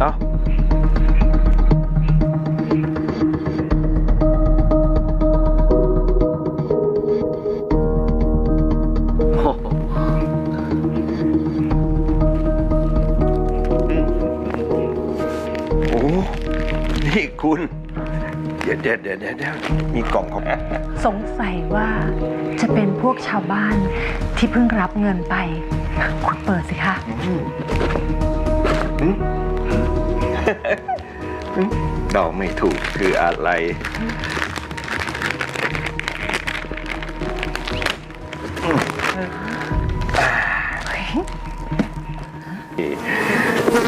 เอ้าโอ้โหโอ้นี่คุณ ดี๋ยวเดี๋ยวเดี๋ยวเดี๋ยวเดี๋ยวมีกล่องของสงสัยว่าจะเป็นพวกชาวบ้านที่เพิ่งรับเงินไป คุณเปิดสิคะเดาไม่ถูกคืออะไร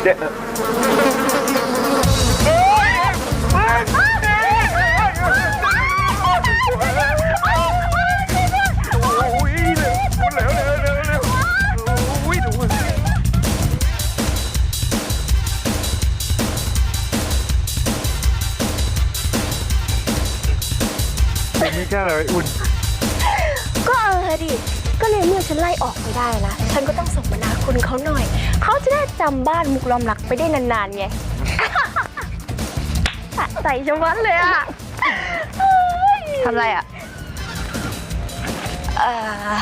เดี๋ย นี่แค่อะไรอุ่น ก็เออดิ ก็ในเมื่อฉันไล่ออกไม่ได้นะ ฉันก็ต้องส่งบรรณาคุณเขาหน่อย เขาจะได้จำบ้านมุกลอมหลักไปได้นานๆไงสะใจชะมัดเลยอะทำไรอะเอ่อ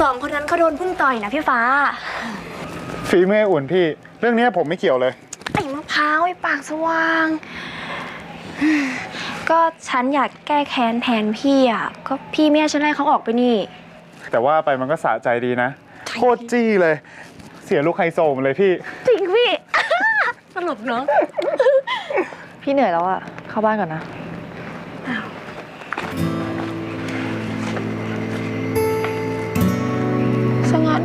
สองคนนั้นเขาโดนพึ่งต่อยนะพี่ฟ้า ฝีมืออุ่นพี่ เรื่องนี้ผมไม่เกี่ยวเลย ไอ้มะพร้าวไอ้ปากสว่าง ก็ฉันอยากแก้แค้นแทนพี่อะ ก็พี่ไม่ให้ฉันไล่เขาออกไปนี่ แต่ว่าไปมันก็สะใจดีนะ โคตรจี้เลย เสียลูกไฮโซมาเลยพี่ จริงพี่สนุกเนาะพี่เหนื่อยแล้วอะ เข้าบ้านก่อนนะซะงั้น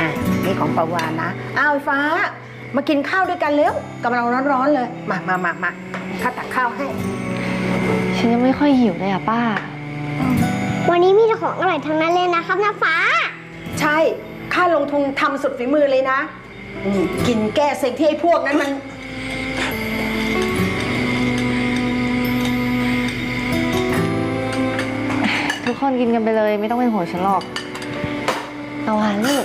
อะนี่ของประวานนะ อ้าวไอ้ฟ้า มากินข้าวด้วยกันเร็วกำลังร้อนๆเลย มามามามาข้าตักข้าวให้ ฉันยังไม่ค่อยหิวเลยอะป้า วันนี้มีแต่ของอร่อยทั้งนั้นเลยนะครับน้าฟ้า ใช่ ข้าลงทุนทำสุดฝีมือเลยนะอืมกินแก้เซ็งที่ไอ้พวกนั้นมัน ทุกคนกินกันไปเลย ไม่ต้องเป็นห่วงฉันหรอกปาวานลูก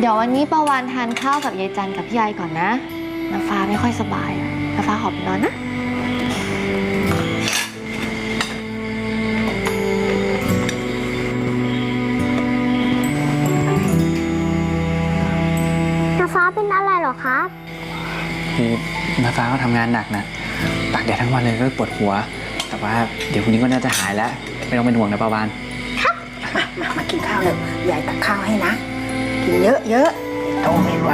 เดี๋ยววันนี้ปาวานทานข้าวกับยายจันกับพี่ยายก่อนนะน้ำฟ้าไม่ค่อยสบายอะน้ำฟ้าขอไปนอนนะน้าฟ้าเป็นอะไรเหรอครับ คือน้าฟ้าก็ทำงานหนักนะตากแดดทั้งวันเลยก็ปวดหัว แต่ว่าเดี๋ยวพรุ่งนี้ก็น่าจะหายแล้ว ไม่ต้องเป็นห่วงนะปาวานมามามากินข้าวเร็วยายตักข้าวให้นะ กินเยอะๆโตไม่ไหว